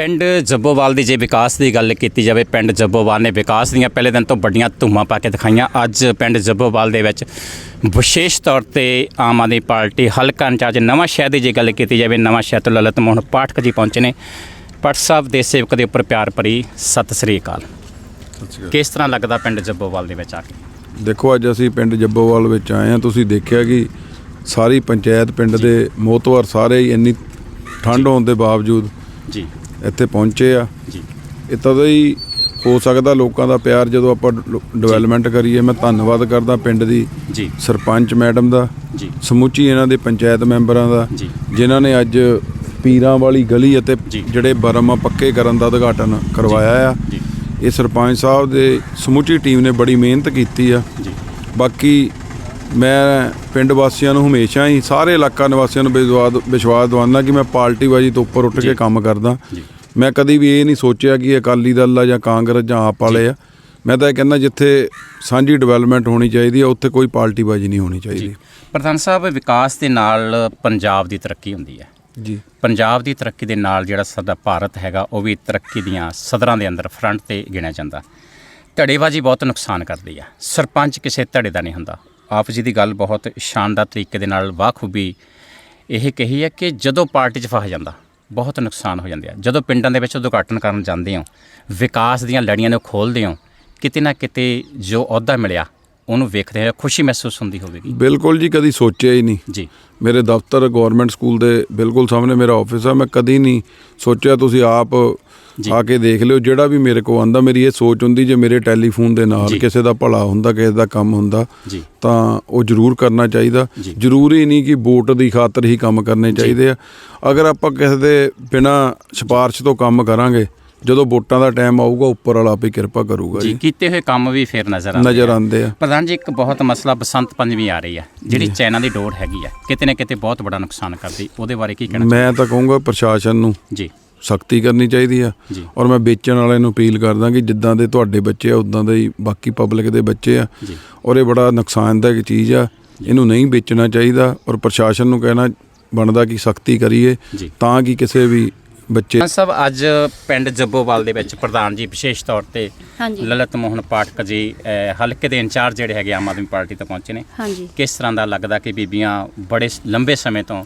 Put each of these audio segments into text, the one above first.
ਪਿੰਡ ਜੱਬੋਵਾਲ ਦੀ ਜੇ ਵਿਕਾਸ ਦੀ ਗੱਲ ਕੀਤੀ ਜਾਵੇ ਪਿੰਡ ਜੱਬੋਵਾਲ ਨੇ ਵਿਕਾਸ ਦੀਆਂ ਪਹਿਲੇ ਦਿਨ ਤੋਂ ਵੱਡੀਆਂ ਧੂਮਾਂ ਪਾ ਕੇ ਦਿਖਾਈਆਂ। ਅੱਜ ਪਿੰਡ ਜੱਬੋਵਾਲ ਦੇ ਵਿੱਚ ਵਿਸ਼ੇਸ਼ ਤੌਰ ਤੇ ਆਮ ਆਦਮੀ ਪਾਰਟੀ ਹਲਕਾ ਇੰਚਾਰਜ ਨਵਾਂ ਸ਼ਹਿਰ ਦੀ ਜੇ ਗੱਲ ਕੀਤੀ ਜਾਵੇ ਨਵਾਂ ਸ਼ਹਿਰ ਤੋਂ ਲਲਿਤ ਮੋਹਨ ਪਾਠਕ ਜੀ ਪਹੁੰਚੇ ਨੇ। ਪਟ ਸਾਹਿਬ ਦੇ ਸੇਵਕ ਦੇ ਉੱਪਰ ਪਿਆਰ ਭਰੀ ਸਤਿ ਸ੍ਰੀ ਅਕਾਲ। ਕਿਸ ਤਰ੍ਹਾਂ ਲੱਗਦਾ ਪਿੰਡ ਜੱਬੋਵਾਲ ਦੇ ਵਿੱਚ ਆ ਕੇ? ਦੇਖੋ ਅੱਜ ਅਸੀਂ ਪਿੰਡ ਜੱਬੋਵਾਲ ਵਿੱਚ ਆਏ ਹਾਂ। ਤੁਸੀਂ ਦੇਖਿਆ ਕਿ ਸਾਰੀ ਪੰਚਾਇਤ ਪਿੰਡ ਦੇ ਮੋਤਵਰ ਸਾਰੇ ਇੰਨੀ ਠੰਡ ਹੋਣ ਦੇ ਬਾਵਜੂਦ ਜੀ। ਇੱਥੇ ਪਹੁੰਚੇ ਆ। ਜੀ। ਇਹ ਤਦੋਂ ਹੀ ਹੋ ਸਕਦਾ ਲੋਕਾਂ ਦਾ ਪਿਆਰ ਜਦੋਂ ਆਪਾਂ ਡਿਵੈਲਪਮੈਂਟ ਕਰੀਏ। ਮੈਂ ਧੰਨਵਾਦ ਕਰਦਾ ਪਿੰਡ ਦੀ ਜੀ। ਸਰਪੰਚ ਮੈਡਮ ਦਾ ਜੀ। ਸਮੁੱਚੀ ਇਹਨਾਂ ਦੇ ਪੰਚਾਇਤ ਮੈਂਬਰਾਂ ਦਾ ਜੀ। ਜਿਨ੍ਹਾਂ ਨੇ ਅੱਜ ਪੀਰਾਂ ਵਾਲੀ ਗਲੀ ਅਤੇ। ਜਿਹੜੇ ਬਰਮ ਪੱਕੇ ਕਰਨ ਦਾ ਉਦਘਾਟਨ ਕਰਵਾਇਆ ਆ। ਇਹ ਸਰਪੰਚ ਸਾਹਿਬ ਦੇ ਸਮੁੱਚੀ ਟੀਮ ਨੇ ਬੜੀ ਮਿਹਨਤ ਕੀਤੀ ਆ। ਜੀ। ਬਾਕੀ ਮੈਂ ਪਿੰਡ ਵਾਸੀਆਂ ਨੂੰ ਹਮੇਸ਼ਾ ਹੀ ਸਾਰੇ ਇਲਾਕਾ ਨਿਵਾਸੀਆਂ ਨੂੰ ਵਿਸ਼ਵਾਸ ਵਿਸ਼ਵਾਸ ਦਵਾਉਂਦਾ ਕਿ ਮੈਂ ਪਾਰਟੀਬਾਜ਼ੀ ਤੋਂ ਉੱਪਰ ਉੱਠ। ਕੇ ਕੰਮ ਕਰਦਾ। ਜੀ। ਮੈਂ ਕਦੀ ਵੀ ਇਹ ਨਹੀਂ ਸੋਚਿਆ ਕਿ ਅਕਾਲੀ ਦਲ ਆ ਜਾਂ ਕਾਂਗਰਸ ਜਾਂ ਆਪ ਵਾਲੇ ਆ। ਮੈਂ ਤਾਂ ਇਹ ਕਹਿੰਦਾ ਜਿੱਥੇ ਸਾਂਝੀ ਡਿਵੈਲਪਮੈਂਟ ਹੋਣੀ ਚਾਹੀਦੀ ਆ ਉੱਥੇ ਕੋਈ ਪਾਰਟੀਬਾਜ਼ੀ ਨਹੀਂ ਹੋਣੀ ਚਾਹੀਦੀ। ਪ੍ਰਧਾਨ ਸਾਹਿਬ ਵਿਕਾਸ ਦੇ ਨਾਲ ਪੰਜਾਬ ਦੀ ਤਰੱਕੀ ਹੁੰਦੀ ਹੈ। ਜੀ। ਪੰਜਾਬ ਦੀ ਤਰੱਕੀ ਦੇ ਨਾਲ ਜਿਹੜਾ ਸਾਡਾ ਭਾਰਤ ਹੈਗਾ ਉਹ ਵੀ ਤਰੱਕੀ ਦੀਆਂ ਸਦਰਾਂ ਦੇ ਅੰਦਰ ਫਰੰਟ ਤੇ ਗਿਣਿਆ ਜਾਂਦਾ। ਧੜੇਬਾਜ਼ੀ ਬਹੁਤ ਨੁਕਸਾਨ ਕਰਦੀ ਹੈ ਸਰਪੰਚ ਕਿਸੇ ਧੜੇ ਦਾ ਨਹੀਂ ਹੁੰਦਾ। ਆਪ ਜੀ ਦੀ ਗੱਲ ਬਹੁਤ ਸ਼ਾਨਦਾਰ ਤਰੀਕੇ ਦੇ ਨਾਲ ਬਾਖੂਬੀ ਇਹ ਕਹੀ ਹੈ ਕਿ ਜਦੋਂ ਪਾਰਟੀ 'ਚ ਫਸ ਜਾਂਦਾ ਬਹੁਤ ਨੁਕਸਾਨ ਹੋ ਜਾਂਦੇ ਆ। ਜਦੋਂ ਪਿੰਡਾਂ ਦੇ ਵਿੱਚ ਉਦਘਾਟਨ ਕਰਨ ਜਾਂਦੇ ਹੋ ਵਿਕਾਸ ਦੀਆਂ ਲੜੀਆਂ ਨੂੰ ਖੋਲ੍ਹਦੇ ਹੋ ਕਿਤੇ ਨਾ ਕਿਤੇ ਜੋ ਅਹੁਦਾ ਮਿਲਿਆ ਉਹਨੂੰ ਵੇਖਦੇ ਹੋਏ ਖੁਸ਼ੀ ਮਹਿਸੂਸ ਹੁੰਦੀ ਹੋਵੇਗੀ। ਬਿਲਕੁਲ ਜੀ ਕਦੀ ਸੋਚਿਆ ਹੀ ਨਹੀਂ। ਜੀ। ਮੇਰੇ ਦਫ਼ਤਰ ਗਵਰਨਮੈਂਟ ਸਕੂਲ ਦੇ ਬਿਲਕੁਲ ਸਾਹਮਣੇ ਮੇਰਾ ਆਫਿਸ ਆ ਮੈਂ ਕਦੀ ਨਹੀਂ ਸੋਚਿਆ ਤੁਸੀਂ ਆਪ। ਆ ਕੇ ਦੇਖ ਲਿਓ ਜਿਹੜਾ ਵੀ ਮੇਰੇ ਕੋਲ ਆਂਦਾ ਮੇਰੀ ਇਹ ਸੋਚ ਹੁੰਦੀ ਜੇ ਮੇਰੇ ਟੈਲੀਫੋਨ ਦੇ ਨਾਲ। ਕਿਸੇ ਦਾ ਭਲਾ ਹੁੰਦਾ ਕਿਸੇ ਦਾ ਕੰਮ ਹੁੰਦਾ ਤਾਂ ਉਹ ਜ਼ਰੂਰ ਕਰਨਾ ਚਾਹੀਦਾ। ਜ਼ਰੂਰੀ ਨਹੀਂ ਕਿ ਵੋਟ ਦੀ ਖਾਤਰ ਹੀ ਕੰਮ ਕਰਨੇ ਚਾਹੀਦੇ ਆ। ਅਗਰ ਆਪਾਂ ਕਿਸੇ ਦੇ ਬਿਨਾ ਸਿਫਾਰਿਸ਼ ਤੋਂ ਕੰਮ ਕਰਾਂਗੇ ਜਦੋਂ ਵੋਟਾਂ ਦਾ ਟਾਈਮ ਆਊਗਾ ਉੱਪਰ ਵਾਲਾ ਆਪੇ ਕਿਰਪਾ ਕਰੂਗਾ ਜੀ ਕੀਤੇ ਹੋਏ ਕੰਮ ਵੀ ਫਿਰ ਨਜ਼ਰ ਆਉਂਦੇ ਨਜ਼ਰ ਆ। ਆਉਂਦੇ ਆ। ਪ੍ਰਧਾਨ ਜੀ ਇੱਕ ਬਹੁਤ ਮਸਲਾ ਬਸੰਤ ਪੰਚਮੀ ਆ ਰਹੀ ਹੈ ਜਿਹੜੀ ਚਾਈਨਾ ਦੀ ਡੋਰ ਹੈਗੀ ਆ ਕਿਤੇ ਨਾ ਕਿਤੇ ਬਹੁਤ ਬੜਾ ਨੁਕਸਾਨ ਕਰਦੀ ਉਹਦੇ ਬਾਰੇ ਕੀ ਕਹਿਣਾ ਮੈਂ ਤਾਂ ਕਹੂੰਗਾ ਪ੍ਰਸ਼ਾਸਨ ਨੂੰ ਜੀ। ਸਖਤੀ ਕਰਨੀ ਚਾਹੀਦੀ ਆ। ਜੀ। ਔਰ ਮੈਂ ਵੇਚਣ ਵਾਲਿਆਂ ਨੂੰ ਅਪੀਲ ਕਰਦਾ ਕਿ ਜਿੱਦਾਂ ਦੇ ਤੁਹਾਡੇ ਬੱਚੇ ਆ ਉਦਾਂ ਦੇ ਹੀ ਬਾਕੀ ਪਬਲਿਕ ਦੇ ਬੱਚੇ ਆ। ਜੀ। ਔਰ ਇਹ ਬੜਾ ਨੁਕਸਾਨਦਾਇਕ ਚੀਜ਼ ਆ। ਇਹਨੂੰ ਨਹੀਂ ਵੇਚਣਾ ਚਾਹੀਦਾ ਔਰ ਪ੍ਰਸ਼ਾਸਨ ਨੂੰ ਕਹਿਣਾ ਬਣਦਾ ਕਿ ਸਖਤੀ ਕਰੀਏ ਜੀ। ਤਾਂ ਕਿ ਕਿਸੇ ਵੀ ਬੱਚੇ ਸਭ ਅੱਜ ਪਿੰਡ ਜੱਬੋਵਾਲ ਦੇ ਵਿੱਚ ਪ੍ਰਧਾਨ ਜੀ ਵਿਸ਼ੇਸ਼ ਤੌਰ ਤੇ ਹਾਂਜੀ। ਲਲਿਤ ਮੋਹਨ ਪਾਠਕ ਜੀ ਅਹ, ਹਲਕੇ ਦੇ ਇੰਚਾਰਜ ਜਿਹੜੇ ਹੈਗੇ ਆਮ ਆਦਮੀ ਪਾਰਟੀ ਤੋਂ ਪਹੁੰਚੇ ਨੇ। ਹਾਂਜੀ। ਕਿਸ ਤਰ੍ਹਾਂ ਦਾ ਲੱਗਦਾ ਕਿ ਬੀਬੀਆਂ ਬੜੇ ਸ- ਲੰਬੇ ਸਮੇਂ ਤੋਂ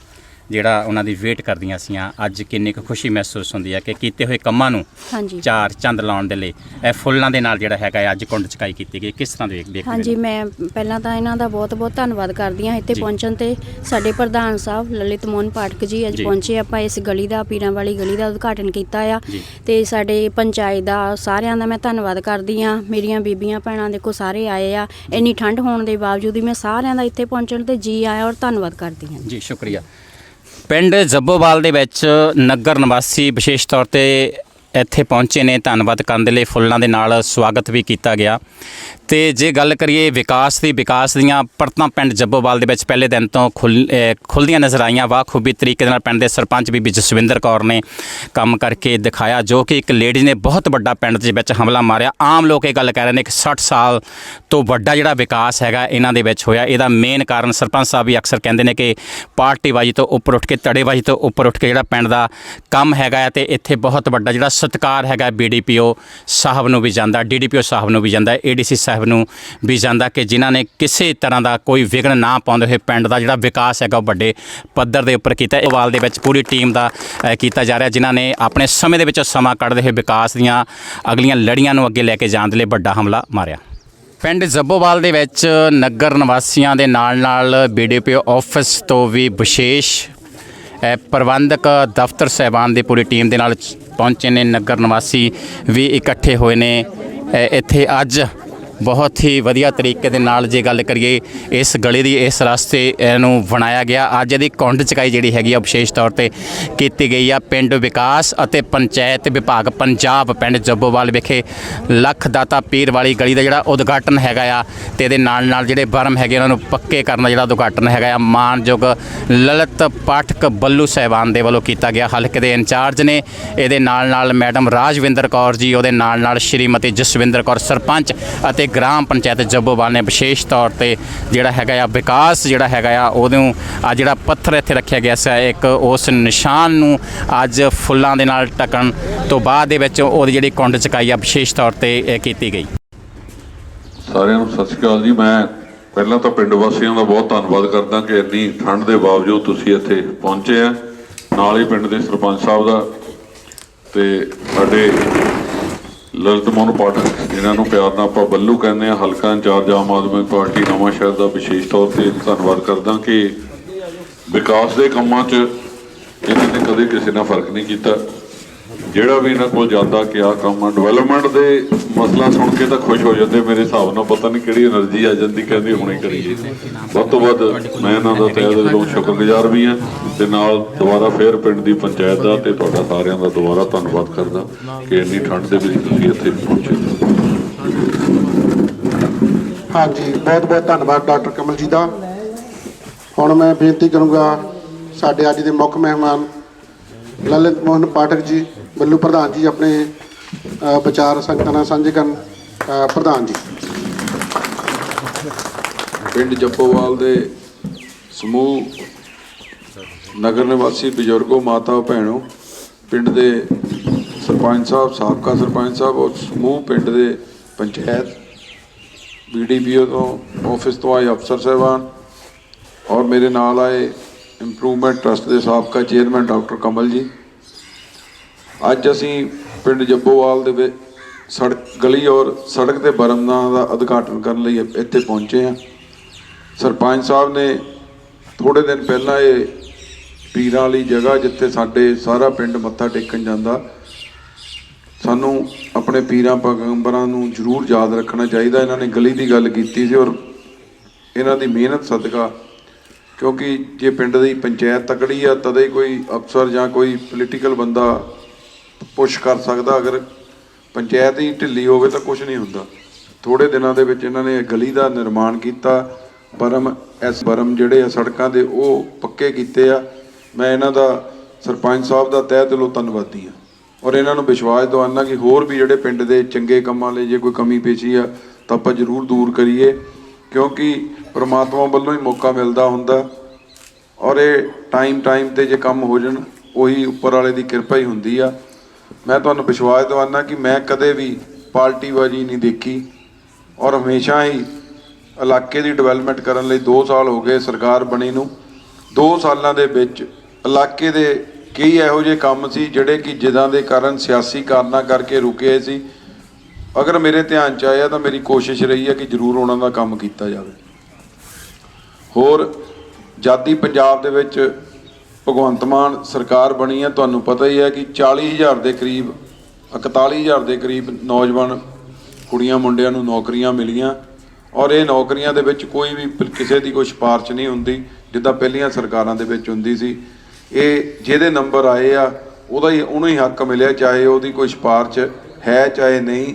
ਜਿਹੜਾ ਉਹਨਾਂ ਦੀ ਵੇਟ ਕਰਦੀਆਂ ਸੀਆਂ ਅੱਜ ਕਿੰਨੀ ਕੁ ਖੁਸ਼ੀ ਮਹਿਸੂਸ ਹੁੰਦੀ ਹੈ ਕਿ ਕੀਤੇ ਹੋਏ ਕੰਮਾਂ ਨੂੰ ਹਾਂਜੀ। ਚਾਰ ਚੰਦ ਲਾਉਣ ਦੇ ਲਈ ਇਹ ਫੁੱਲਾਂ ਦੇ ਨਾਲ ਜਿਹੜਾ ਹੈਗਾ ਹੈ ਅੱਜ ਕੁੰਡ ਚਕਾਈ ਕੀਤੀ ਗਈ ਕਿਸ ਤਰ੍ਹਾਂ ਦੇ ਵੇਖ ਦੇਖਦੇ ਹਾਂਜੀ? ਮੈਂ ਪਹਿਲਾਂ ਤਾਂ ਇਹਨਾਂ ਦਾ ਬਹੁਤ-ਬਹੁਤ ਧੰਨਵਾਦ ਕਰਦੀ ਹਾਂ ਇੱਥੇ ਜੀ। ਪਹੁੰਚਣ ਤੇ। ਸਾਡੇ ਪ੍ਰਧਾਨ ਸਾਹਿਬ ਲਲਿਤ ਮੋਹਨ ਪਾਠਕ ਜੀ ਅੱਜ ਜੀ। ਪਹੁੰਚੇ ਆਪਾਂ ਇਸ ਗਲੀ ਦਾ ਪੀਰਾਂ ਵਾਲੀ ਗਲੀ ਦਾ ਉਦਘਾਟਨ ਕੀਤਾ ਆ। ਜੀ। ਤੇ ਸਾਡੇ ਪੰਚਾਇਤ ਦਾ ਸਾਰਿਆਂ ਦਾ ਮੈਂ ਧੰਨਵਾਦ ਕਰਦੀ ਹਾਂ। ਮੇਰੀਆਂ ਬੀਬੀਆਂ ਭੈਣਾਂ ਦੇਖੋ ਸਾਰੇ ਆਏ ਆ। ਇੰਨੀ ਠੰਡ ਹੋਣ ਦੇ ਬਾਵਜੂਦ ਵੀ ਮੈਂ ਸਾਰਿਆਂ ਦਾ ਇੱਥੇ ਪਹੁੰਚਣ ਤੇ ਜੀ ਆਇਆ ਔਰ ਧੰਨਵਾਦ ਕਰਦੀ ਹਾਂ। ਜੀ ਸ਼ੁਕਰੀਆ। ਪਿੰਡ ਜੱਬੋਵਾਲ ਦੇ ਵਿੱਚ ਨਗਰ ਨਿਵਾਸੀ ਵਿਸ਼ੇਸ਼ ਤੌਰ ਤੇ ਇੱਥੇ ਪਹੁੰਚੇ ਨੇ। ਧੰਨਵਾਦ ਕਰਨ ਦੇ ਲਈ ਫੁੱਲਾਂ ਦੇ ਨਾਲ ਸਵਾਗਤ ਵੀ ਕੀਤਾ ਗਿਆ। ਤੇ ਜੇ ਗੱਲ ਕਰੀਏ ਵਿਕਾਸ ਦੀ, ਵਿਕਾਸ ਦੀਆਂ ਪਰਤਾਂ ਪਿੰਡ ਜੱਬੋਵਾਲ ਦੇ ਵਿੱਚ ਪਹਿਲੇ ਦਿਨ ਤੋਂ ਖੁੱਲ- ਖੁੱਲ੍ਹਦੀਆਂ ਨਜ਼ਰ ਆਈਆਂ। ਵਾਖੂਬੀ ਤਰੀਕੇ ਦੇ ਨਾਲ ਪਿੰਡ ਦੇ ਸਰਪੰਚ ਬੀਬੀ ਜਸਵਿੰਦਰ ਕੌਰ ਨੇ ਕੰਮ ਕਰਕੇ ਦਿਖਾਇਆ, ਜੋ ਕਿ ਇੱਕ ਲੇਡੀ ਨੇ ਬਹੁਤ ਵੱਡਾ ਪਿੰਡ ਦੇ ਵਿੱਚ ਹਮਲਾ ਮਾਰਿਆ। ਆਮ ਲੋਕ ਇਹ ਗੱਲ ਕਹਿ ਰਹੇ ਨੇ ਕਿ 60 ਸਾਲ ਤੋਂ ਵੱਡਾ ਜਿਹੜਾ ਵਿਕਾਸ ਹੈਗਾ ਇਹਨਾਂ ਦੇ ਵਿੱਚ ਹੋਇਆ। ਇਹਦਾ ਮੇਨ ਕਾਰਨ ਸਰਪੰਚ ਸਾਹਿਬ ਵੀ ਅਕਸਰ ਕਹਿੰਦੇ ਨੇ ਕਿ ਪਾਰਟੀਬਾਜ਼ੀ ਤੋਂ ਉੱਪਰ ਉੱਠ ਕੇ ਤੜੇਬਾਜ਼ੀ ਤੋਂ ਉੱਪਰ ਉੱਠ ਕੇ ਜਿਹੜਾ ਪਿੰਡ ਦਾ ਕੰਮ ਹੈਗਾ ਹੈ ਤੇ ਇੱਥੇ ਬਹੁਤ ਵੱਡਾ ਜਿਹੜਾ ਸਤਿਕਾਰ ਹੈਗਾ ਬੀਡੀਪੀਓ ਸਾਹਿਬ ਨੂੰ ਵੀ ਜਾਂਦਾ, ਡੀਡੀਪੀਓ ਸਾਹਿਬ ਨੂੰ ਵੀ ਜਾਂਦਾ ਏਡੀਸੀ ਸਾਹਿਬ ਨੂੰ ਵੀ ਜਾਂਦਾ ਕਿ ਜਿਨ੍ਹਾਂ ਨੇ ਕਿਸੇ ਤਰ੍ਹਾਂ ਦਾ ਕੋਈ ਵਿਘਨ ਨਾ ਪਾਉਂਦੇ ਹੋਏ ਪਿੰਡ ਦਾ ਜਿਹੜਾ ਵਿਕਾਸ ਹੈਗਾ ਉਹ ਵੱਡੇ ਪੱਧਰ ਦੇ ਉੱਪਰ ਕੀਤਾ ਇਹ ਵਾਲ ਦੇ ਵਿੱਚ ਪੂਰੀ ਟੀਮ ਦਾ ਕੀਤਾ ਜਾ ਰਿਹਾ, ਜਿਨ੍ਹਾਂ ਨੇ ਆਪਣੇ ਸਮੇਂ ਦੇ ਵਿੱਚੋਂ ਸਮਾਂ ਕੱਢਦੇ ਹੋਏ ਵਿਕਾਸ ਦੀਆਂ ਅਗਲੀਆਂ ਲੜੀਆਂ ਨੂੰ ਅੱਗੇ ਲੈ ਕੇ ਜਾਣ ਦੇ ਲਈ ਵੱਡਾ ਹਮਲਾ ਮਾਰਿਆ। ਪਿੰਡ ਜੱਬੋਵਾਲ ਦੇ ਵਿੱਚ ਨਗਰ ਨਿਵਾਸੀਆਂ ਦੇ ਨਾਲ ਨਾਲ ਬੀਡੀਪੀਓ ਆਫਿਸ ਤੋਂ ਵੀ ਵਿਸ਼ੇਸ਼ ਪ੍ਰਬੰਧਕ ਦਫ਼ਤਰ ਸਹਿਬਾਨ ਦੀ ਪੂਰੀ ਟੀਮ ਦੇ ਨਾਲ ਪਹੁੰਚੇ ਨੇ। ਨਗਰ ਨਿਵਾਸੀ ਵੀ ਇਕੱਠੇ ਹੋਏ ਨੇ। ਇੱਥੇ ਅੱਜ ਬਹੁਤ ਹੀ ਵਧੀਆ ਤਰੀਕੇ ਦੇ ਨਾਲ ਜੇ ਗੱਲ ਕਰੀਏ, ਇਸ ਗਲੀ ਦੀ, ਇਸ ਰਸਤੇ ਨੂੰ ਬਣਾਇਆ ਗਿਆ। ਅੱਜ ਇਹਦੀ ਕੌਂਡ ਚਕਾਈ ਜਿਹੜੀ ਹੈਗੀ ਆ, ਵਿਸ਼ੇਸ਼ ਤੌਰ ਤੇ ਕੀਤੀ ਗਈ ਆ। ਪਿੰਡ ਵਿਕਾਸ ਅਤੇ ਪੰਚਾਇਤ ਵਿਭਾਗ ਪੰਜਾਬ, ਪਿੰਡ ਜੱਬੋਵਾਲ ਵਿਖੇ ਲੱਖ ਦਾਤਾ ਪੀਰ ਵਾਲੀ ਗਲੀ ਦਾ ਜਿਹੜਾ ਉਦਘਾਟਨ ਹੈਗਾ ਆ ਤੇ ਇਹਦੇ ਨਾਲ ਨਾਲ ਜਿਹੜੇ ਬਰਮ ਹੈਗੇ ਉਹਨਾਂ ਨੂੰ ਪੱਕੇ ਕਰਨ ਦਾ ਜਿਹੜਾ ਉਦਘਾਟਨ ਹੈਗਾ ਆ। ਮਾਨਯੋਗ ਲਲਿਤ ਪਾਠਕ ਬੱਲੂ ਸਹਿਬਾਨ ਦੇ ਵੱਲੋਂ ਕੀਤਾ ਗਿਆ। ਹਲਕੇ ਦੇ ਇੰਚਾਰਜ ਨੇ ਇਹਦੇ ਨਾਲ ਨਾਲ ਮੈਡਮ ਰਾਜਵਿੰਦਰ ਕੌਰ ਜੀ, ਉਹਦੇ ਨਾਲ ਨਾਲ ਸ਼੍ਰੀਮਤੀ ਜਸਵਿੰਦਰ ਕੌਰ ਸਰਪੰਚ ਅਤੇ ਤੇ ਗ੍ਰਾਮ ਪੰਚਾਇਤ ਜੱਬੋਵਾਲ ਨੇ ਵਿਸ਼ੇਸ਼ ਤੌਰ ਤੇ ਜਿਹੜਾ ਹੈਗਾ ਆ ਵਿਕਾਸ ਜਿਹੜਾ ਹੈਗਾ ਆ ਉਹਨੂੰ ਆ ਜਿਹੜਾ ਪੱਥਰ ਇੱਥੇ ਰੱਖਿਆ ਗਿਆ ਸੀ, ਇੱਕ ਉਸ ਨਿਸ਼ਾਨ ਨੂੰ ਅੱਜ ਫੁੱਲਾਂ ਦੇ ਨਾਲ ਟਕਣ ਤੋਂ ਬਾਅਦ ਦੇ ਵਿੱਚ ਉਹਦੀ ਜਿਹੜੀ ਕੁੰਡ ਚਕਾਈ ਆ, ਵਿਸ਼ੇਸ਼ ਤੌਰ ਤੇ ਇਹ ਕੀਤੀ ਗਈ। ਸਾਰਿਆਂ ਨੂੰ ਸਤਿ ਸ਼੍ਰੀ ਅਕਾਲ ਜੀ। ਮੈਂ ਪਹਿਲਾਂ ਤਾਂ ਪਿੰਡ ਵਾਸੀਆਂ ਦਾ ਬਹੁਤ ਧੰਨਵਾਦ ਕਰਦਾ ਕਿ ਇੰਨੀ ਠੰਡ ਦੇ ਬਾਵਜੂਦ ਤੁਸੀਂ ਇੱਥੇ ਪਹੁੰਚੇ ਆ। ਨਾਲ ਹੀ ਪਿੰਡ ਦੇ ਸਰਪੰਚ ਸਾਹਿਬ ਦਾ ਤੇ ਸਾਡੇ ਲਲਿਤ ਮੋਹਨ ਪਾਠਕ, ਜਿਨ੍ਹਾਂ ਨੂੰ ਪਿਆਰ ਨਾਲ ਆਪਾਂ ਬੱਲੂ ਕਹਿੰਦੇ ਆ ਹਲਕਾ ਇੰਚਾਰਜ ਆਮ ਆਦਮੀ ਪਾਰਟੀ ਨਵਾਂ ਸ਼ਹਿਰ ਦਾ ਵਿਸ਼ੇਸ਼ ਤੌਰ ਤੇ ਧੰਨਵਾਦ ਕਰਦਾ ਕਿ ਵਿਕਾਸ ਦੇ ਕੰਮਾਂ 'ਚ ਇਹਨਾਂ ਨੇ ਕਦੇ ਕਿਸੇ ਨਾਲ ਫ਼ਰਕ ਨਹੀਂ ਕੀਤਾ। ਜਿਹੜਾ ਵੀ ਇਹਨਾਂ ਕੋਲ ਜਾਂਦਾ ਕਿ ਆ ਕੰਮ ਡਿਵੈਲਪਮੈਂਟ ਦੇ ਮਸਲਾ ਸੁਣ ਕੇ ਤਾਂ ਖੁਸ਼ ਹੋ ਜਾਂਦੇ, ਮੇਰੇ ਹਿਸਾਬ ਨਾਲ ਪਤਾ ਨਹੀਂ ਕਿਹੜੀ એનર્ਜੀ ਆ ਜਾਂਦੀ, ਕਹਿੰਦੀ ਹੁਣੇ ਕਰੀਏ। ਵੱਧ ਤੋਂ ਵੱਧ ਮੈਂ ਇਹਨਾਂ ਦਾ ਤਹਿ ਦਿਲੋਂ ਸ਼ੁਕਰਗੁਜ਼ਾਰ ਵੀ ਹਾਂ ਤੇ ਨਾਲ ਦੁਬਾਰਾ ਫੇਰ ਪਿੰਡ ਦੀ ਪੰਚਾਇਤ ਦਾ ਤੇ ਤੁਹਾਡਾ ਸਾਰਿਆਂ ਦਾ ਦੁਬਾਰਾ ਧੰਨਵਾਦ ਕਰਦਾ ਕਿ ਇੰਨੀ ਠੰਡ ਦੇ ਵਿੱਚ ਤੁਸੀਂ ਇੱਥੇ ਪਹੁੰਚੇ। ਹਾਂਜੀ, ਬਹੁਤ ਬਹੁਤ ਧੰਨਵਾਦ ਡਾਕਟਰ ਕਮਲ ਜੀ ਦਾ। ਹੁਣ ਮੈਂ ਬੇਨਤੀ ਕਰੂੰਗਾ ਸਾਡੇ ਅੱਜ ਦੇ ਮੁੱਖ ਮਹਿਮਾਨ ਲਲਿਤ ਮੋਹਨ ਪਾਠਕ ਜੀ, ਬੱਲੂ ਪ੍ਰਧਾਨ ਜੀ ਆਪਣੇ ਵਿਚਾਰ ਸੰਗਤਾਂ ਨਾਲ ਸਾਂਝੇ ਕਰਨ ਪ੍ਰਧਾਨ ਜੀ। ਪਿੰਡ ਜੱਪੋਵਾਲ ਦੇ ਸਮੂਹ, ਨਗਰ ਨਿਵਾਸੀ ਬਜ਼ੁਰਗੋ, ਮਾਤਾ, ਭੈਣੋ, ਪਿੰਡ ਦੇ ਸਰਪੰਚ ਸਾਹਿਬ, ਸਾਬਕਾ ਸਰਪੰਚ ਸਾਹਿਬ ਔਰ ਸਮੂਹ ਪਿੰਡ ਦੇ ਪੰਚਾਇਤ ਬੀਡੀਪੀਓ ਤੋਂ ਆਫਿਸ ਤੋਂ ਆਏ ਅਫਸਰ ਸਾਹਿਬਾਨ ਔਰ ਮੇਰੇ ਨਾਲ ਆਏ ਇੰਪਰੂਵਮੈਂਟ ਟਰਸਟ ਦੇ ਸਾਬਕਾ ਚੇਅਰਮੈਨ ਡਾਕਟਰ ਕਮਲ ਜੀ। ਅੱਜ ਅਸੀਂ ਪਿੰਡ ਜੱਬੋਵਾਲ ਦੇ ਵਿੱਚ ਸੜਕ, ਗਲੀ ਔਰ ਸੜਕ ਤੇ ਬਰਮਦਾਂ ਦਾ ਉਦਘਾਟਨ ਕਰਨ ਲਈ ਇੱਥੇ ਪਹੁੰਚੇ ਹਾਂ। ਸਰਪੰਚ ਸਾਹਿਬ ਨੇ ਥੋੜੇ ਦਿਨ ਪਹਿਲਾਂ ਇਹ ਪੀਰਾਂ ਵਾਲੀ ਜਗ੍ਹਾ ਜਿੱਥੇ ਸਾਡੇ ਸਾਰਾ ਪਿੰਡ ਮੱਥਾ ਟੇਕਣ ਜਾਂਦਾ, ਸਾਨੂੰ ਆਪਣੇ ਪੀਰਾਂ ਪੈਗੰਬਰਾਂ ਨੂੰ ਜ਼ਰੂਰ ਯਾਦ ਰੱਖਣਾ ਚਾਹੀਦਾ। ਇਹਨਾਂ ਨੇ ਗਲੀ ਦੀ ਗੱਲ ਕੀਤੀ ਸੀ ਔਰ ਇਹਨਾਂ ਦੀ ਮਿਹਨਤ ਸਦਕਾ ਕਿਉਂਕਿ ਜੇ ਪਿੰਡ ਦੀ ਪੰਚਾਇਤ ਤਕੜੀ ਆ, ਤਦੇ ਕੋਈ ਅਫਸਰ ਜਾਂ ਕੋਈ ਪੋਲੀਟੀਕਲ ਬੰਦਾ ਪੁਸ਼ ਕਰ ਸਕਦਾ। ਅਗਰ ਪੰਚਾਇਤ ਹੀ ਢਿੱਲੀ ਹੋਵੇ ਤਾਂ ਕੁਝ ਨਹੀਂ ਹੁੰਦਾ। ਥੋੜੇ ਦਿਨਾਂ ਦੇ ਵਿੱਚ ਇਹਨਾਂ ਨੇ ਗਲੀ ਦਾ ਨਿਰਮਾਣ ਕੀਤਾ। ਬਰਮ, ਐਸ ਬਰਮ ਜਿਹੜੇ ਆ ਸੜਕਾਂ ਦੇ, ਉਹ ਪੱਕੇ ਕੀਤੇ ਆ। ਮੈਂ ਇਹਨਾਂ ਦਾ ਸਰਪੰਚ ਸਾਹਿਬ ਦਾ ਤਹਿ ਦਿਲੋਂ ਧੰਨਵਾਦੀ ਆ ਔਰ ਇਹਨਾਂ ਨੂੰ ਵਿਸ਼ਵਾਸ ਦਿਵਾਉਣਾ ਕਿ ਹੋਰ ਵੀ ਜਿਹੜੇ ਪਿੰਡ ਦੇ ਚੰਗੇ ਕੰਮਾਂ ਲਈ ਜੇ ਕੋਈ ਕਮੀ ਪੇਸ਼ੀ ਆ, ਤਾਂ ਆਪਾਂ ਜ਼ਰੂਰ ਦੂਰ ਕਰੀਏ। ਕਿਉਂਕਿ ਪ੍ਰਮਾਤਮਾ ਵੱਲੋਂ ਹੀ ਮੌਕਾ ਮਿਲਦਾ ਹੁੰਦਾ ਔਰ ਇਹ ਟਾਈਮ ਟਾਈਮ ਤੇ ਜੇ ਕੰਮ ਹੋ ਜਾਣ, ਉਹੀ ਉੱਪਰ ਵਾਲੇ ਦੀ ਕਿਰਪਾ ਹੀ ਹੁੰਦੀ ਆ। ਮੈਂ ਤੁਹਾਨੂੰ ਵਿਸ਼ਵਾਸ ਦਿਵਾਉਣਾ ਕਿ ਮੈਂ ਕਦੇ ਵੀ ਪਾਰਟੀਬਾਜ਼ੀ ਨਹੀਂ ਦੇਖੀ ਔਰ ਹਮੇਸ਼ਾ ਹੀ ਇਲਾਕੇ ਦੀ ਡਿਵੈਲਪਮੈਂਟ ਕਰਨ ਲਈ 2 ਸਾਲ ਹੋ ਗਏ ਸਰਕਾਰ ਬਣੀ ਨੂੰ। 2 ਸਾਲਾਂ ਦੇ ਵਿੱਚ ਇਲਾਕੇ ਦੇ ਕਈ ਇਹੋ ਜਿਹੇ ਕੰਮ ਸੀ ਜਿਹੜੇ ਕਿ ਜਿਨ੍ਹਾਂ ਦੇ ਕਾਰਨ ਸਿਆਸੀ ਕਾਰਨਾਂ ਕਰਕੇ ਰੁਕੇ ਸੀ। ਅਗਰ ਮੇਰੇ ਧਿਆਨ ਚ ਆਇਆ ਤਾਂ ਮੇਰੀ ਕੋਸ਼ਿਸ਼ ਰਹੀ ਹੈ ਕਿ ਜ਼ਰੂਰ ਉਹਨਾਂ ਦਾ ਕੰਮ ਕੀਤਾ ਜਾਵੇ। ਹੋਰ ਜਾਤੀ ਪੰਜਾਬ ਦੇ ਵਿੱਚ ਭਗਵੰਤ ਮਾਨ ਸਰਕਾਰ ਬਣੀ ਹੈ, ਤੁਹਾਨੂੰ ਪਤਾ ਹੀ ਹੈ ਕਿ 40000 ਦੇ ਕਰੀਬ 41000 ਦੇ ਕਰੀਬ ਨੌਜਵਾਨ ਕੁੜੀਆਂ ਮੁੰਡਿਆਂ ਨੂੰ ਨੌਕਰੀਆਂ ਮਿਲੀਆਂ ਔਰ ਇਹ ਨੌਕਰੀਆਂ ਦੇ ਵਿੱਚ ਕੋਈ ਵੀ ਕਿਸੇ ਦੀ ਕੋਈ ਸਿਫਾਰਿਸ਼ ਨਹੀਂ ਹੁੰਦੀ, ਜਿੱਦਾਂ ਪਹਿਲੀਆਂ ਸਰਕਾਰਾਂ ਦੇ ਵਿੱਚ ਹੁੰਦੀ ਸੀ। ਇਹ ਜਿਹਦੇ ਨੰਬਰ ਆਏ ਆ, ਉਹਦਾ ਹੀ, ਉਹਨੂੰ ਹੀ ਹੱਕ ਮਿਲਿਆ, ਚਾਹੇ ਉਹਦੀ ਕੋਈ ਸਿਫਾਰਿਸ਼ ਹੈ, ਚਾਹੇ ਨਹੀਂ,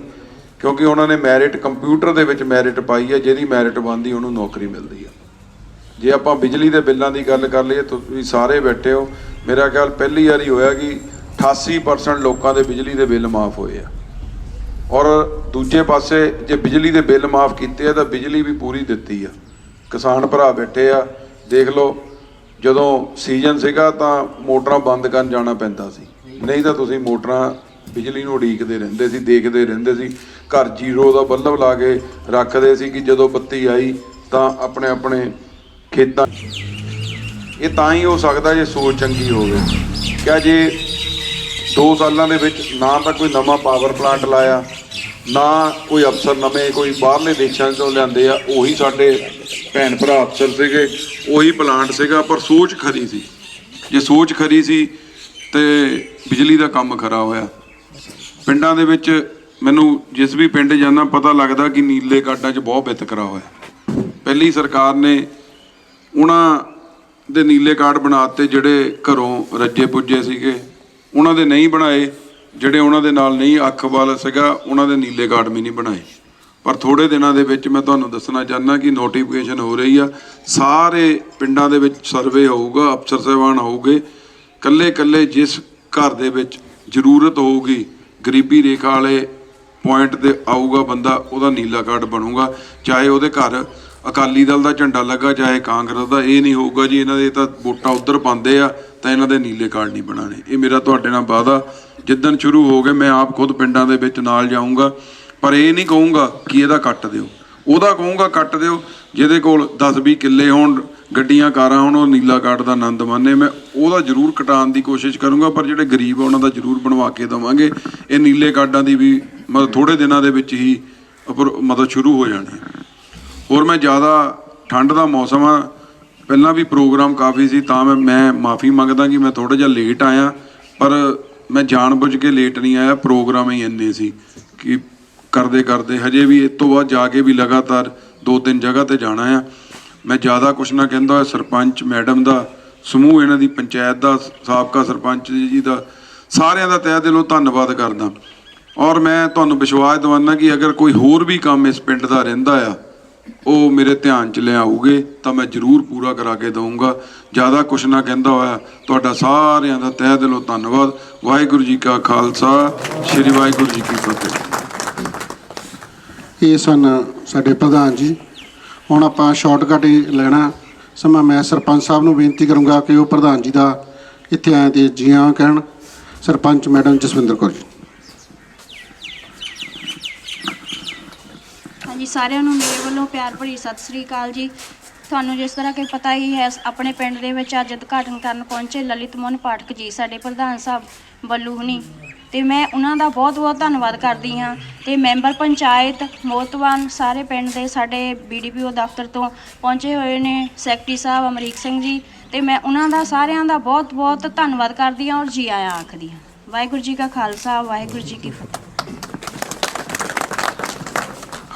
ਕਿਉਂਕਿ ਉਹਨਾਂ ਨੇ ਮੈਰਿਟ ਕੰਪਿਊਟਰ ਦੇ ਵਿੱਚ ਮੈਰਿਟ ਪਾਈ ਹੈ, ਜਿਹਦੀ ਮੈਰਿਟ ਬਣਦੀ ਉਹਨੂੰ ਨੌਕਰੀ ਮਿਲਦੀ ਆ ਜੇ ਆਪਾਂ ਬਿਜਲੀ ਦੇ ਬਿੱਲਾਂ ਦੀ ਗੱਲ ਕਰ ਲਈਏ, ਤੁਸੀਂ ਸਾਰੇ ਬੈਠੇ ਹੋ। ਮੇਰਾ ਖਿਆਲ ਪਹਿਲੀ ਵਾਰੀ ਹੋਇਆ ਕਿ 88% ਲੋਕਾਂ ਦੇ ਬਿਜਲੀ ਦੇ ਬਿੱਲ ਮਾਫ ਹੋਏ ਆ। ਔਰ ਦੂਜੇ ਪਾਸੇ ਜੇ ਬਿਜਲੀ ਦੇ ਬਿੱਲ ਮਾਫ ਕੀਤੇ ਆ, ਤਾਂ ਬਿਜਲੀ ਵੀ ਪੂਰੀ ਦਿੱਤੀ ਆ। ਕਿਸਾਨ ਭਰਾ ਬੈਠੇ ਆ। ਦੇਖ ਲਓ, ਜਦੋਂ ਸੀਜ਼ਨ ਸੀਗਾ ਤਾਂ ਮੋਟਰਾਂ ਬੰਦ ਕਰਨ ਜਾਣਾ ਪੈਂਦਾ ਸੀ। ਨਹੀਂ ਤਾਂ ਤੁਸੀਂ ਮੋਟਰਾਂ ਬਿਜਲੀ ਨੂੰ ਉਡੀਕਦੇ ਰਹਿੰਦੇ ਸੀ, ਦੇਖਦੇ ਰਹਿੰਦੇ ਸੀ। ਘਰ ਜੀਰੋ ਦਾ ਬੱਲਬ ਲਾ ਕੇ ਰੱਖਦੇ ਸੀ ਕਿ ਜਦੋਂ ਬੱਤੀ ਆਈ ਤਾਂ ਆਪਣੇ ਆਪਣੇ ਖੇਤਾਂ ਇਹ ਤਾਂ ਹੀ ਹੋ ਸਕਦਾ ਜੇ ਸੋਚ ਚੰਗੀ ਹੋਵੇ। ਕਿਆ ਜੇ 2 ਸਾਲਾਂ ਦੇ ਵਿੱਚ ਨਾ ਤਾਂ ਕੋਈ ਨਵਾਂ ਪਾਵਰ ਪਲਾਂਟ ਲਾਇਆ, ਨਾ ਕੋਈ ਅਫਸਰ ਨਵੇਂ, ਕੋਈ ਬਾਹਰਲੇ ਦੇਸ਼ਾਂ ਤੋਂ ਲਿਆਂਦੇ ਆ, ਉਹੀ ਸਾਡੇ ਭੈਣ ਭਰਾ ਅਫਸਰ ਸੀਗੇ, ਉਹੀ ਪਲਾਂਟ ਸੀਗਾ, ਪਰ ਸੋਚ ਖਰੀ ਸੀ। ਜੇ ਸੋਚ ਖਰੀ ਸੀ, ਤੇ ਬਿਜਲੀ ਦਾ ਕੰਮ ਖਰਾ ਹੋਇਆ। ਪਿੰਡਾਂ ਦੇ ਵਿੱਚ ਮੈਨੂੰ ਜਿਸ ਵੀ ਪਿੰਡ ਜਾਂਦਾ, ਪਤਾ ਲੱਗਦਾ ਕਿ ਨੀਲੇ ਕਾਰਡਾਂ 'ਚ ਬਹੁਤ ਵਿਤਕਰਾ ਹੋਇਆ। ਪਹਿਲੀ ਸਰਕਾਰ ਨੇ ਉਹਨਾਂ ਦੇ ਨੀਲੇ ਕਾਰਡ ਬਣਾਤੇ ਜਿਹੜੇ ਘਰੋਂ ਰੱਜੇ ਪੁੱਜੇ ਸੀਗੇ, ਉਹਨਾਂ ਦੇ ਨਹੀਂ ਬਣਾਏ, ਜਿਹੜੇ ਉਹਨਾਂ ਦੇ ਨਾਲ ਨਹੀਂ ਅੱਖ ਵਾਲਾ ਸੀਗਾ, ਉਹਨਾਂ ਦੇ ਨੀਲੇ ਕਾਰਡ ਵੀ ਨਹੀਂ ਬਣਾਏ। ਪਰ ਥੋੜੇ ਦਿਨਾਂ ਦੇ ਵਿੱਚ ਮੈਂ ਤੁਹਾਨੂੰ ਦੱਸਣਾ ਚਾਹੁੰਦਾ ਕਿ ਨੋਟੀਫਿਕੇਸ਼ਨ ਹੋ ਰਹੀ ਆ। ਸਾਰੇ ਪਿੰਡਾਂ ਦੇ ਵਿੱਚ ਸਰਵੇ ਹੋਊਗਾ, ਅਫਸਰ ਸਾਹਿਬਾਨ ਹੋਊਗੇ। ਕੱਲੇ ਕੱਲੇ ਜਿਸ ਘਰ ਦੇ ਵਿੱਚ ਜ਼ਰੂਰਤ ਹੋਊਗੀ, ਗਰੀਬੀ ਰੇਖਾ ਵਾਲੇ ਪੁਆਇੰਟ ਤੇ ਆਊਗਾ ਬੰਦਾ, ਉਹਦਾ ਨੀਲਾ ਕਾਰਡ ਬਣੂਗਾ। ਚਾਹੇ ਉਹਦੇ ਘਰ ਅਕਾਲੀ ਦਲ ਦਾ ਝੰਡਾ ਲੱਗਾ, ਚਾਹੇ ਕਾਂਗਰਸ ਦਾ, ਇਹ ਨਹੀਂ ਹੋਊਗਾ ਜੀ, ਇਹਨਾਂ ਦੇ ਤਾਂ ਵੋਟਾਂ ਉਧਰ ਪਾਉਂਦੇ ਆ, ਤਾਂ ਇਹਨਾਂ ਦੇ ਨੀਲੇ ਕਾਰਡ ਨਹੀਂ ਬਣਾਣੇ ਇਹ ਮੇਰਾ ਤੁਹਾਡੇ ਨਾਲ ਵਾਅਦਾ। ਜਿੱਦਣ ਸ਼ੁਰੂ ਹੋ ਗਏ, ਮੈਂ ਆਪ ਖੁਦ ਪਿੰਡਾਂ ਦੇ ਵਿੱਚ ਨਾਲ ਜਾਊਂਗਾ, ਪਰ ਇਹ ਨਹੀਂ ਕਹੂੰਗਾ ਕਿ ਇਹਦਾ ਕੱਟ ਦਿਓ। ਉਹਦਾ ਕਹੂੰਗਾ ਕੱਟ ਦਿਓ, ਜਿਹਦੇ ਕੋਲ 10-20 ਕਿੱਲੇ ਹੋਣ, ਗੱਡੀਆਂ, ਕਾਰਾਂ ਹੋਣ, ਉਹ ਨੀਲਾ ਕਾਰਡ ਦਾ ਆਨੰਦ ਮਾਣੇ ਮੈਂ ਉਹਦਾ ਜ਼ਰੂਰ ਕਟਾਉਣ ਦੀ ਕੋਸ਼ਿਸ਼ ਕਰੂੰਗਾ, ਪਰ ਜਿਹੜੇ ਗਰੀਬ ਆ, ਉਹਨਾਂ ਦਾ ਜ਼ਰੂਰ ਬਣਵਾ ਕੇ ਦਵਾਂਗੇ। ਇਹ ਨੀਲੇ ਕਾਰਡਾਂ ਦੀ ਵੀ ਮਤਲਬ ਥੋੜੇ ਦਿਨਾਂ ਦੇ ਵਿੱਚ ਹੀ ਅਪਰ- ਮਤਲਬ ਸ਼ੁਰੂ ਹੋ ਜਾਣੀ ਹੋਰ ਮੈਂ ਜ਼ਿਆਦਾ ਠੰਡ ਦਾ ਮੌਸਮ ਆ। ਪਹਿਲਾਂ ਵੀ ਪ੍ਰੋਗਰਾਮ ਕਾਫੀ ਸੀ, ਤਾਂ ਮੈਂ ਮੈਂ ਮਾਫੀ ਮੰਗਦਾ ਕਿ ਮੈਂ ਥੋੜਾ ਜਿਹਾ ਲੇਟ ਆਇਆ। ਪਰ ਮੈਂ ਜਾਣਬੁੱਝ ਕੇ ਲੇਟ ਨਹੀਂ ਆਇਆ, ਪ੍ਰੋਗਰਾਮ ਹੀ ਇੰਨੇ ਸੀ ਕਿ ਕਰਦੇ ਕਰਦੇ ਹਜੇ ਵੀ ਇਸ ਤੋਂ ਬਾਅਦ ਜਾ ਕੇ ਵੀ ਲਗਾਤਾਰ ਦੋ ਤਿੰਨ ਜਗ੍ਹਾ ਤੇ ਜਾਣਾ ਆ। ਮੈਂ ਜ਼ਿਆਦਾ ਕੁਛ ਨਾ ਕਹਿੰਦਾ ਸਰਪੰਚ ਮੈਡਮ ਦਾ, ਸਮੂਹ ਇਹਨਾਂ ਦੀ ਪੰਚਾਇਤ ਦਾ, ਸਾਬਕਾ ਸਰਪੰਚ ਜੀ ਦਾ, ਸਾਰਿਆਂ ਦਾ ਤਹਿ ਦਿਲੋਂ ਧੰਨਵਾਦ ਕਰਦਾ। ਔਰ ਮੈਂ ਤੁਹਾਨੂੰ ਵਿਸ਼ਵਾਸ ਦਿਵਾਨਾ ਕਿ ਅਗਰ ਕੋਈ ਹੋਰ ਵੀ ਕੰਮ ਇਸ ਪਿੰਡ ਦਾ ਰਹਿੰਦਾ ਆ ਉਹ ਮੇਰੇ ਧਿਆਨ ਚ ਲਿਆਉਗੇ ਤਾਂ ਮੈਂ ਜ਼ਰੂਰ ਪੂਰਾ ਕਰਾ ਕੇ ਦਊਂਗਾ। ਜ਼ਿਆਦਾ ਕੁਛ ਨਾ ਕਹਿੰਦਾ ਹੋਇਆ, ਤੁਹਾਡਾ ਸਾਰਿਆਂ ਦਾ ਤਹਿ ਦਿਲੋਂ ਧੰਨਵਾਦ। ਵਾਹਿਗੁਰੂ ਜੀ ਕਾ ਖਾਲਸਾ, ਸ੍ਰੀ ਵਾਹਿਗੁਰੂ ਜੀ ਕੀ ਫਤਿਹ। ਇਹ ਸਨ ਸਾਡੇ ਪ੍ਰਧਾਨ ਜੀ। ਹੁਣ ਆਪਾਂ ਸ਼ਾਰਟਕਟ ਹੀ ਲੈਣਾ। ਸਮਾਂ ਮੈਂ ਸਰਪੰਚ ਸਾਹਿਬ ਨੂੰ ਬੇਨਤੀ ਕਰੂੰਗਾ ਕਿ ਉਹ ਪ੍ਰਧਾਨ ਜੀ ਦਾ ਇੱਥੇ ਆਏ ਤੇ ਜੀਆਂ ਕਹਿਣ। ਸਰਪੰਚ ਮੈਡਮ ਜਸਵਿੰਦਰ ਕੌਰ ਜੀ ਹਾਂਜੀ ਸਾਰਿਆਂ ਨੂੰ ਮੇਰੇ ਵੱਲੋਂ ਪਿਆਰ ਭਰੀ ਸਤਿ ਸ੍ਰੀ ਅਕਾਲ ਜੀ। ਤੁਹਾਨੂੰ ਜਿਸ ਤਰ੍ਹਾਂ ਕਿ ਪਤਾ ਹੀ ਹੈ, ਆਪਣੇ ਪਿੰਡ ਦੇ ਵਿੱਚ ਅੱਜ ਉਦਘਾਟਨ ਕਰਨ ਪਹੁੰਚੇ ਲਲਿਤ ਮੋਹਨ ਪਾਠਕ ਜੀ, ਸਾਡੇ ਪ੍ਰਧਾਨ ਸਾਹਿਬ ਬੱਲੂ ਹੁਣੀ। ਤੇ ਮੈਂ ਉਹਨਾਂ ਦਾ ਬਹੁਤ-ਬਹੁਤ ਧੰਨਵਾਦ ਕਰਦੀ ਹਾਂ। ਤੇ ਮੈਂਬਰ ਪੰਚਾਇਤ ਮੋਤਵਾਨ ਸਾਰੇ ਪਿੰਡ ਦੇ ਸਾਡੇ ਬੀਡੀਪੀਓ ਦਫ਼ਤਰ ਤੋਂ ਪਹੁੰਚੇ ਹੋਏ ਨੇ, ਸੈਕਟਰੀ ਸਾਹਿਬ ਅਮਰੀਕ ਸਿੰਘ ਜੀ। ਤੇ ਮੈਂ ਉਹਨਾਂ ਦਾ ਸਾਰਿਆਂ ਦਾ ਬਹੁਤ-ਬਹੁਤ ਧੰਨਵਾਦ ਕਰਦੀ ਹਾਂ ਔਰ ਜੀ ਆਇਆਂ ਆਖਦੀ ਹਾਂ। ਵਾਹਿਗੁਰੂ ਜੀ ਕਾ ਖਾਲਸਾ, ਵਾਹਿਗੁਰੂ ਜੀ ਕੀ ਫਤਿਹ।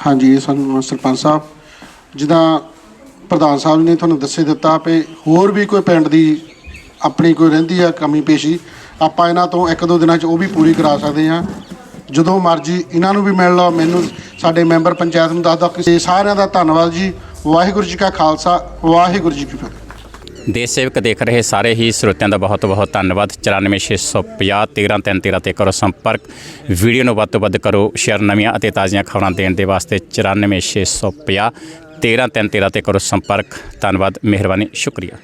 ਹਾਂਜੀ ਸਾਨੂੰ ਸਰਪੰਚ ਸਾਹਿਬ, ਜਿੱਦਾਂ ਪ੍ਰਧਾਨ ਸਾਹਿਬ ਨੇ ਤੁਹਾਨੂੰ ਦੱਸੇ ਦਿੱਤਾ ਕਿ ਹੋਰ ਵੀ ਕੋਈ ਪਿੰਡ ਦੀ ਆਪਣੀ ਕੋਈ ਰਹਿੰਦੀ ਆ ਕਮੀ ਪੇਸ਼ੀ, ਆਪਾਂ ਇਹਨਾਂ ਤੋਂ ਇੱਕ ਦੋ ਦਿਨਾਂ 'ਚ ਉਹ ਵੀ ਪੂਰੀ ਕਰਾ ਸਕਦੇ ਹਾਂ। ਜਦੋਂ ਮਰਜ਼ੀ ਇਹਨਾਂ ਨੂੰ ਵੀ ਮਿਲ ਲਓ, ਮੈਨੂੰ ਸਾਡੇ ਮੈਂਬਰ ਪੰਚਾਇਤ ਨੂੰ ਦੱਸ ਦਿਓ। ਕਿ ਸਾਰਿਆਂ ਦਾ ਧੰਨਵਾਦ ਜੀ। ਵਾਹਿਗੁਰੂ ਜੀ ਕਾ ਖਾਲਸਾ, ਵਾਹਿਗੁਰੂ ਜੀ ਕੀ ਫਤਿਹ। ਦੇਸ਼ ਸੇਵਕ ਦੇਖ ਰਹੇ ਸਾਰੇ ਹੀ ਸਰੋਤਿਆਂ ਦਾ ਬਹੁਤ ਬਹੁਤ ਧੰਨਵਾਦ। 94650 13313 ਤੇ ਕਰੋ ਸੰਪਰਕ। ਵੀਡੀਓ ਨੂੰ ਵੱਧ ਤੋਂ ਵੱਧ ਕਰੋ, ਸ਼ੇਅਰ ਨਵੀਆਂ ਅਤੇ ਤਾਜ਼ੀਆਂ ਖਬਰਾਂ ਦੇਣ ਦੇ ਵਾਸਤੇ 94650 13313 ਤੇ ਕਰੋ ਸੰਪਰਕ। ਧੰਨਵਾਦ, ਮਿਹਰਬਾਨੀ, ਸ਼ੁਕਰੀਆ।